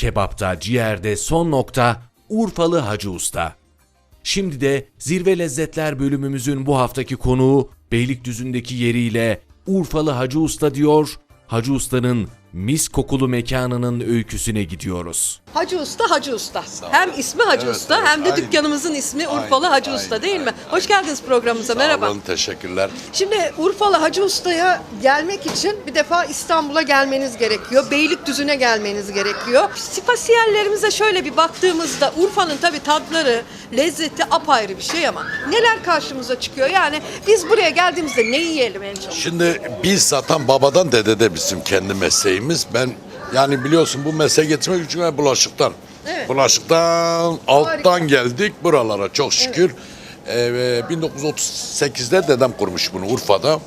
Kebapta, ciğerde son nokta Urfalı Hacı Usta. Şimdi de Zirve Lezzetler bölümümüzün bu haftaki konuğu Beylikdüzü'ndeki yeriyle Urfalı Hacı Usta diyor, Hacı Usta'nın mis kokulu mekanının öyküsüne gidiyoruz. Hacı Usta, Hacı Usta. Hem ismi Hacı Evet, Usta evet, hem de aynen. dükkanımızın ismi Urfalı Aynen, Hacı Usta aynen, değil mi? aynen, Hoş geldiniz programımıza. Merhaba. Sağ olun, teşekkürler. Şimdi Urfalı Hacı Usta'ya gelmek için bir defa İstanbul'a gelmeniz gerekiyor. Beylikdüzü'ne gelmeniz gerekiyor. Spasiyellerimize şöyle bir baktığımızda Urfa'nın tabii tatları, lezzeti apayrı bir şey ama neler karşımıza çıkıyor? Yani biz buraya geldiğimizde ne yiyelim en çok? Şimdi biz zaten babadan dedede bizim kendi mesleğimiz. Ben yani biliyorsun bu mesleğe getirmek için ben bulaşıktan. Evet. Bulaşıktan alttan geldik buralara çok şükür. Ee, ve 1938'de dedem kurmuş bunu Urfa'da.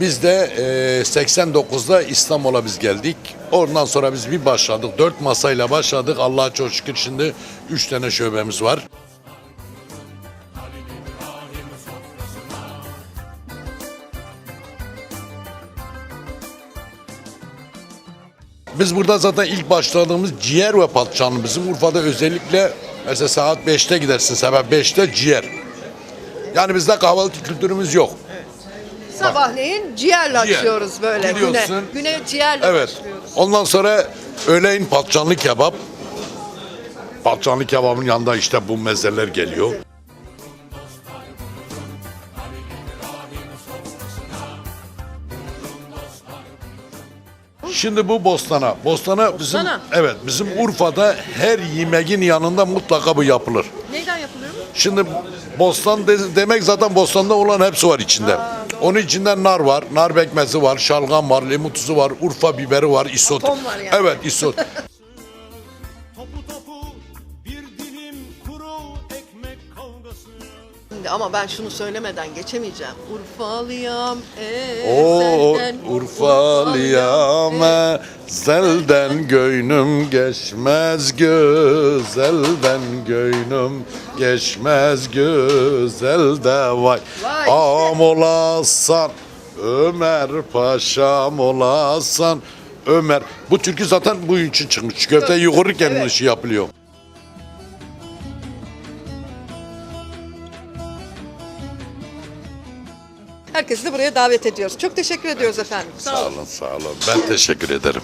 Biz de e, 89'da İstanbul'a biz geldik. Ondan sonra biz bir başladık. Dört masayla başladık. Allah'a çok şükür şimdi üç tane şubemiz var. Biz burada zaten ilk başladığımız ciğer ve patlıcanlı bizim Urfa'da özellikle mesela saat 5'te gidersin sabah 5'te ciğer. Yani bizde kahvaltı kültürümüz yok. Sabahleyin ciğerle Ciğer. açıyoruz böyle güne. Gidiyorsun. Güne ciğerle Evet. başlıyoruz. Ondan sonra öğleyin patlıcanlı kebap. Patlıcanlı kebabın yanında işte bu mezeler geliyor. Şimdi bu bostana. Bostana bizim Bostana. evet bizim Urfa'da her yemeğin yanında mutlaka bu yapılır. Neyden yapılıyor? Şimdi bostan de- demek zaten bostanda olan hepsi var içinde. Onun içinde nar var, nar bekmezi var, şalgam var, limon tuzu var, Urfa biberi var, isot. Var yani. Evet, isot. Şimdi ama ben şunu söylemeden geçemeyeceğim. Urfalıyam O ezelden. Urfalıyam zelden göynüm geçmez güzelden göynüm geçmez güzelde vay. Vay. Am olasan Ömer Paşam olasan Ömer. Bu türkü zaten bu için çıkmış. Köfte yoğururken Evet. işi yapılıyor. Herkesi de buraya davet ediyoruz. Çok teşekkür ediyoruz efendim. Sağ olun, sağ olun. Ben teşekkür ederim.